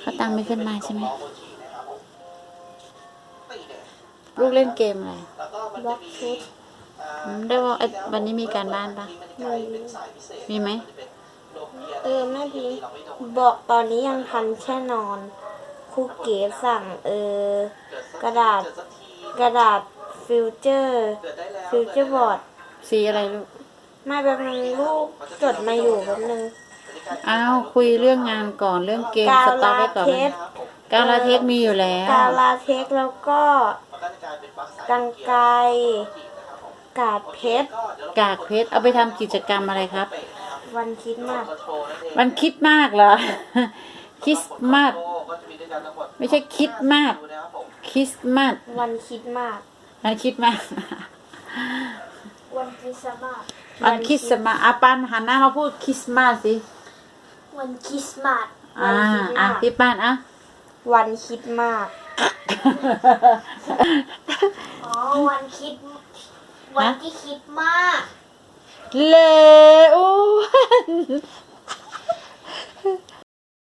เขาตั้งไม่ขึ้นมาใช่ไหมลูกเล่นเกมอะไรบล็อกชุดอืมได้ว่าเอ้ยวันนี้มีการบ้านปะไม่มีไหมเออแม่พีบอกตอนนี้ยังทันแค่นอนครูเก๋สั่งเออกระดาษกระดาษฟิวเจอร์ฟิวเจอร์บอร์ดสีอะไรลูกไม่แป๊บนึงลูกจดมาอยู่แป๊บนึง อ้าวคุยเรื่องงานก่อนเรื่องเกมกาสต็อปลาไว้ก่อนเทสกาลาเทสมีอยู่แล้วกาลาเทคแล้วก็กันไกรกาดเพชรกากเพชรเอาไปทำกิจกรรมอะไรครับ วันคริดมากมันคิดมากเหรอคริสต์มาสไม่ใช่คิดมากคริสต์มาสวันคริดมากมันคิดมากวันคริสต์มาสมันคริสต์มาสอาปันหันหน้ามาพูดคริสต์มาสสิ วันคริสต์มาสอ่าวันคริสต์อะมาสพี่ป้านอะวันคริดมากอ๋อวันคิดวันที่คิดมากเลอ้วน